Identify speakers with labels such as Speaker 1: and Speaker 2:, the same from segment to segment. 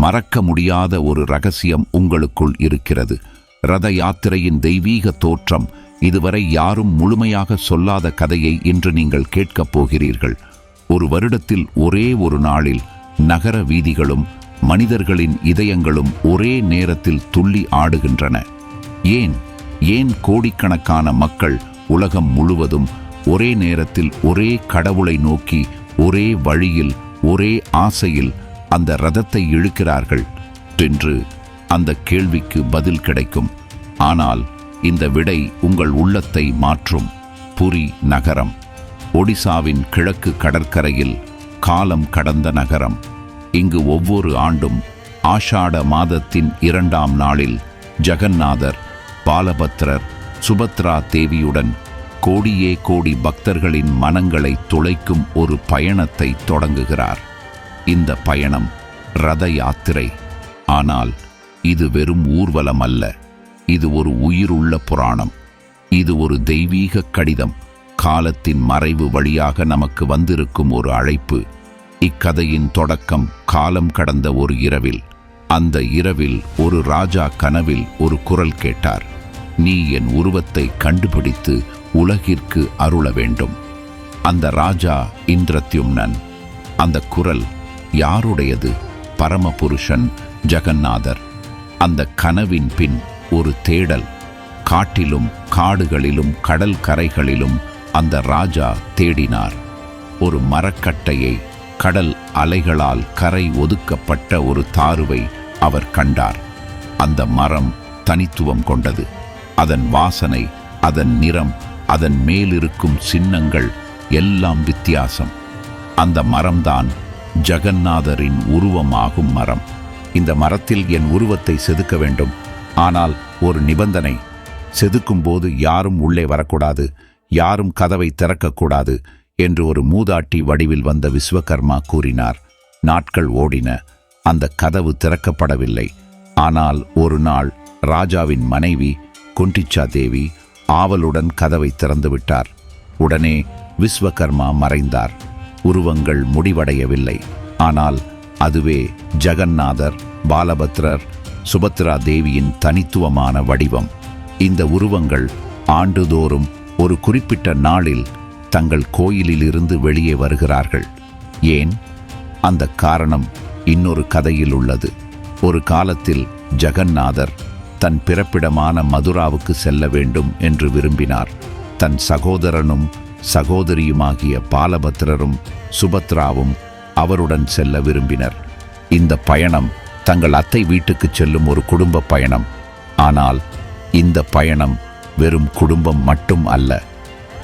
Speaker 1: மறக்க முடியாத ஒரு ரகசியம் உங்களுக்குள் இருக்கிறது. ரத யாத்திரையின் தெய்வீக தோற்றம் இதுவரை யாரும் முழுமையாக சொல்லாத கதையை இன்று நீங்கள் கேட்கப் போகிறீர்கள். ஒரு வருடத்தில் ஒரே ஒரு நாளில் நகர வீதிகளும் மனிதர்களின் இதயங்களும் ஒரே நேரத்தில் துள்ளி ஆடுகின்றன. ஏன்? ஏன் கோடிக்கணக்கான மக்கள் உலகம் முழுவதும் ஒரே நேரத்தில் ஒரே கடவுளை நோக்கி ஒரே வழியில் ஒரே ஆசையில் அந்த ரதத்தை இழுக்கிறார்கள். என்று அந்த கேள்விக்கு பதில் கிடைக்கும். ஆனால் இந்த விடை உங்கள் உள்ளத்தை மாற்றும். புரி நகரம். ஒடிசாவின் கிழக்கு கடற்கரையில் காலம் கடந்த நகரம். இங்கு ஒவ்வொரு ஆண்டும் ஆஷாட மாதத்தின் இரண்டாம் நாளில் ஜெகந்நாதர் பாலபத்ரர் சுபத்ரா தேவியுடன் கோடியே கோடி பக்தர்களின் மனங்களை துளைக்கும் ஒரு பயணத்தை தொடங்குகிறார். இந்த பயணம் ரத யாத்திரை ஆனால் இது வெறும் ஊர்வலம் அல்ல இது ஒரு உயிருள்ள புராணம். இது ஒரு தெய்வீக கடிதம். காலத்தின் மறைவு வழியாக நமக்கு வந்திருக்கும் ஒரு அழைப்பு. இக்கதையின் தொடக்கம் காலம் கடந்த ஒரு இரவில். அந்த இரவில் ஒரு ராஜா கனவில் ஒரு குரல் கேட்டார். நீ என் உருவத்தை கண்டுபிடித்து உலகிற்கு அருள வேண்டும். அந்த ராஜா இந்திரத்யும்னன். அந்த குரல் யாருடையது? பரமபுருஷன் ஜெகநாதர். அந்த கனவின் பின் ஒரு தேடல். காட்டிலும் காடுகளிலும் கடல் கரைகளிலும் அந்த ராஜா தேடினார். ஒரு மரக்கட்டையை கடல் அலைகளால் கரை ஒதுக்கப்பட்ட ஒரு தாருவை அவர் கண்டார். அந்த மரம் தனித்துவம் கொண்டது. அதன் வாசனை அதன் நிறம் அதன் மேலிருக்கும் சின்னங்கள் எல்லாம் வித்தியாசம். அந்த மரம்தான் ஜெகந்நாதரின் உருவமாகும் மரம். இந்த மரத்தில் என் உருவத்தை செதுக்க வேண்டும். ஆனால் ஒரு நிபந்தனை. செதுக்கும் போது யாரும் உள்ளே வரக்கூடாது. யாரும் கதவை திறக்கக்கூடாது என்று ஒரு மூதாட்டி வடிவில் வந்த விஸ்வகர்மா கூறினார். நாட்கள் ஓடின. அந்த கதவு திறக்கப்படவில்லை. ஆனால் ஒரு நாள் ராஜாவின் மனைவி குண்டிச்சா தேவி ஆவலுடன் கதவை திறந்துவிட்டார் உடனே விஸ்வகர்மா மறைந்தார். உருவங்கள் முடிவடையவில்லை. ஆனால் அதுவே ஜெகந்நாதர் பாலபத்ரர் சுபத்ரா தேவியின் தனித்துவமான வடிவம். இந்த உருவங்கள் ஆண்டுதோறும் ஒரு குறிப்பிட்ட நாளில் தங்கள் கோயிலிலிருந்து வெளியே வருகிறார்கள். ஏன்? அந்த காரணம் இன்னொரு கதையில் உள்ளது. ஒரு காலத்தில் ஜெகந்நாதர் தன் பிறப்பிடமான மதுராவுக்கு செல்ல வேண்டும் என்று விரும்பினார். தன் சகோதரனும் சகோதரியுமாகிய பாலபத்ரரும் சுபத்ராவும் அவருடன் செல்ல விரும்பினர். இந்த பயணம் தங்கள் அத்தை வீட்டுக்கு செல்லும் ஒரு குடும்ப பயணம். ஆனால் இந்த பயணம் வெறும் குடும்பம் மட்டும் அல்ல.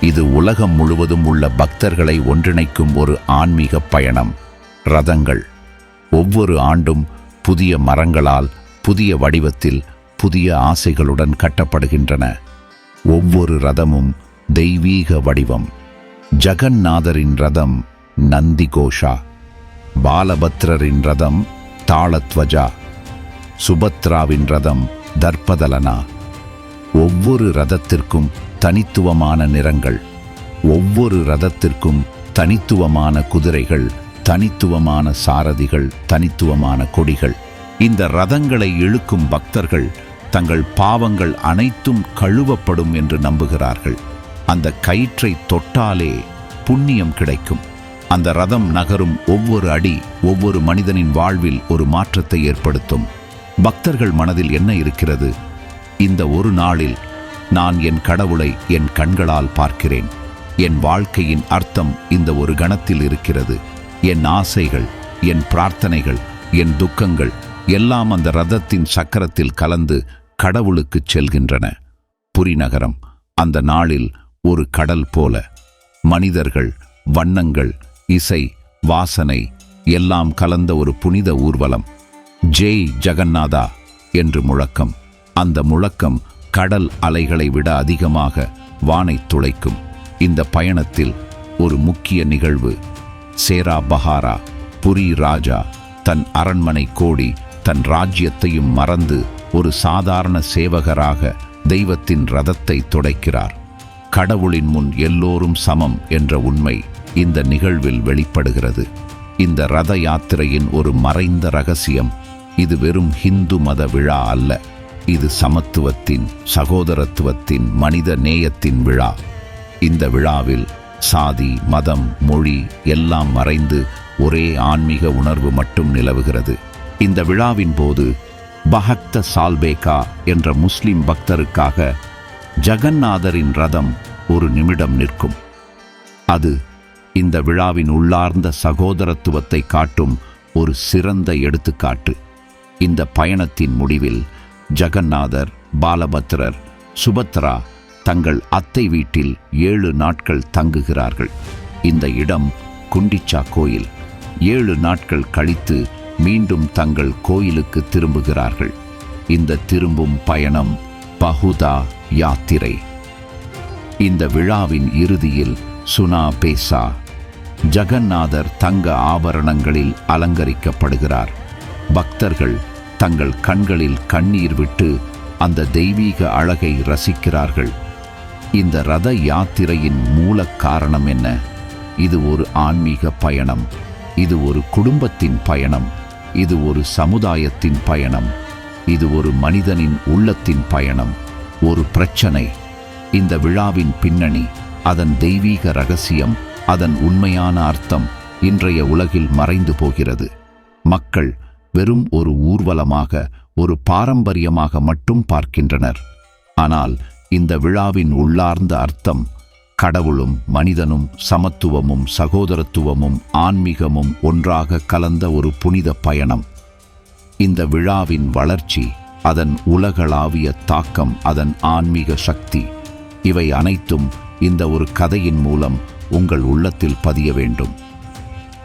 Speaker 1: இது உலகம் முழுவதும் உள்ள பக்தர்களை ஒன்றிணைக்கும் ஒரு ஆன்மீக பயணம். ரதங்கள். ஒவ்வொரு ஆண்டும் புதிய மரங்களால் புதிய வடிவத்தில் புதிய ஆசைகளுடன் கட்டப்படுகின்றன. ஒவ்வொரு ரதமும் தெய்வீக வடிவம். ஜகந்நாதரின் ரதம் நந்திகோஷா. பாலபத்ரரின் ரதம் தாளத்வஜா. சுபத்ராவின் ரதம் தர்பதலனா ஒவ்வொரு ரதத்திற்கும் தனித்துவமான நிறங்கள். ஒவ்வொரு ரதத்திற்கும் தனித்துவமான குதிரைகள் தனித்துவமான சாரதிகள் தனித்துவமான கொடிகள். இந்த ரதங்களை இழுக்கும் பக்தர்கள் தங்கள் பாவங்கள் அனைத்தும் கழுவப்படும் என்று நம்புகிறார்கள். அந்த கயிற்றை தொட்டாலே புண்ணியம் கிடைக்கும். அந்த ரதம் நகரும் ஒவ்வொரு அடி ஒவ்வொரு மனிதனின் வாழ்வில் ஒரு மாற்றத்தை ஏற்படுத்தும். பக்தர்கள் மனதில் என்ன இருக்கிறது? இந்த ஒரு நாளில் நான் என் கடவுளை என் கண்களால் பார்க்கிறேன். என் வாழ்க்கையின் அர்த்தம் இந்த ஒரு கணத்தில் இருக்கிறது. என் ஆசைகள் என் பிரார்த்தனைகள் என் துக்கங்கள் எல்லாம் அந்த ரதத்தின் சக்கரத்தில் கலந்து கடவுளுக்குச் செல்கின்றன. புரிநகரம் அந்த நாளில் ஒரு கடல் போல. மனிதர்கள் வண்ணங்கள் இசை வாசனை எல்லாம் கலந்த ஒரு புனித ஊர்வலம். ஜெய் ஜெகநாதா என்று முழக்கம். அந்த முழக்கம் கடல் அலைகளை விட அதிகமாக வானைத் துளைக்கும். இந்த பயணத்தில் ஒரு முக்கிய நிகழ்வு. சேரா பஹாரா புரி ராஜா தன் அரண்மனை கோடி தன் ராஜ்யத்தையும் மறந்து ஒரு சாதாரண சேவகராக தெய்வத்தின் ரதத்தை துடைக்கிறார். கடவுளின் முன் எல்லோரும் சமம் என்ற உண்மை இந்த நிகழ்வில் வெளிப்படுகிறது. இந்த ரத யாத்திரையின் ஒரு மறைந்த ரகசியம் இது வெறும் ஹிந்து மத விழா அல்ல. இது சமத்துவத்தின் சகோதரத்துவத்தின் மனித நேயத்தின் விழா. இந்த விழாவில் சாதி மதம் மொழி எல்லாம் மறைந்து ஒரே ஆன்மீக உணர்வு மட்டும் நிலவுகிறது. இந்த விழாவின் போது பஹக்த சால்பேகா என்ற முஸ்லிம் பக்தருக்காக ஜெகநாதரின் ரதம் ஒரு நிமிடம் நிற்கும். அது இந்த விழாவின் உள்ளார்ந்த சகோதரத்துவத்தை காட்டும் ஒரு சிறந்த எடுத்துக்காட்டு. இந்த பயணத்தின் முடிவில் ஜெகநாதர் பாலபத்ரர் சுபத்ரா தங்கள் அத்தை வீட்டில் ஏழு நாட்கள் தங்குகிறார்கள். இந்த இடம் குண்டிச்சா கோயில். ஏழு நாட்கள் கழித்து மீண்டும் தங்கள் கோயிலுக்கு திரும்புகிறார்கள். இந்த திரும்பும் பயணம் பகுதா யாத்திரை. இந்த விழாவின் இறுதியில் சுனா பேசா ஜகந்நாதர் தங்க ஆபரணங்களில் அலங்கரிக்கப்படுகிறார். பக்தர்கள் தங்கள் கண்களில் கண்ணீர் விட்டு அந்த தெய்வீக அழகை ரசிக்கிறார்கள். இந்த ரத யாத்திரையின் மூல காரணம் என்ன? இது ஒரு ஆன்மீக பயணம். இது ஒரு குடும்பத்தின் பயணம். இது ஒரு சமுதாயத்தின் பயணம். இது ஒரு மனிதனின் உள்ளத்தின் பயணம். ஒரு பிரச்சனை. இந்த விழாவின் பின்னணி அதன் தெய்வீக ரகசியம் அதன் உண்மையான அர்த்தம் இன்றைய உலகில் மறைந்து போகிறது. மக்கள் வெறும் ஒரு ஊர்வலமாக ஒரு பாரம்பரியமாக மட்டும் பார்க்கின்றனர். ஆனால் இந்த விழாவின் உள்ளார்ந்த அர்த்தம் கடவுளும் மனிதனும் சமத்துவமும் சகோதரத்துவமும் ஆன்மீகமும் ஒன்றாக கலந்த ஒரு புனித பயணம். இந்த விழாவின் வளர்ச்சி அதன் உலகளாவிய தாக்கம் அதன் ஆன்மீக சக்தி. இவை அனைத்தும் இந்த ஒரு கதையின் மூலம் உங்கள் உள்ளத்தில் பதிய வேண்டும்.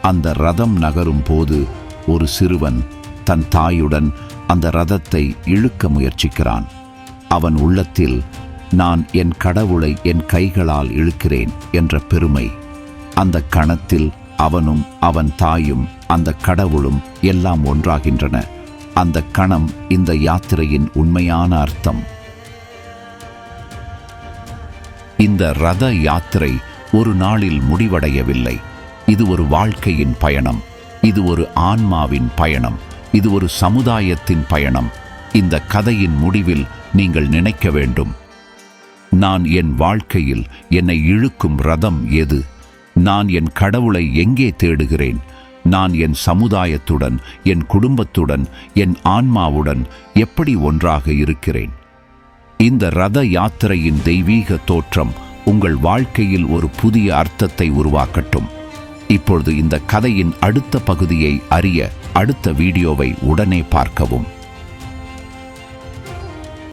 Speaker 1: அந்த ரதம் நகரும் போது ஒரு சிறுவன் தன் தாயுடன் அந்த ரதத்தை இழுக்க முயற்சிக்கிறான். அவன் உள்ளத்தில் நான் என் கடவுளை என் கைகளால் இழுக்கிறேன் என்ற பெருமை. அந்த கணத்தில் அவனும் அவன் தாயும் அந்த கடவுளும் எல்லாம் ஒன்றாகின்றன. அந்த கணம் இந்த யாத்திரையின் உண்மையான அர்த்தம். இந்த ரத யாத்திரை ஒரு நாளில் முடிவடையவில்லை. இது ஒரு வாழ்க்கையின் பயணம். இது ஒரு ஆன்மாவின் பயணம். இது ஒரு சமுதாயத்தின் பயணம். இந்த கதையின் முடிவில் நீங்கள் நினைக்க வேண்டும். நான் என் வாழ்க்கையில் என்னை இழுக்கும் ரதம் எது? நான் என் கடவுளை எங்கே தேடுகிறேன்? நான் என் சமுதாயத்துடன் என் குடும்பத்துடன் என் ஆன்மாவுடன் எப்படி ஒன்றாக இருக்கிறேன்? இந்த ரத யாத்திரையின் தெய்வீக தோற்றம் உங்கள் வாழ்க்கையில் ஒரு புதிய அர்த்தத்தை உருவாக்கட்டும். இப்பொழுது இந்த கதையின் அடுத்த பகுதியை அறிய அடுத்த வீடியோவை உடனே பார்க்கவும்.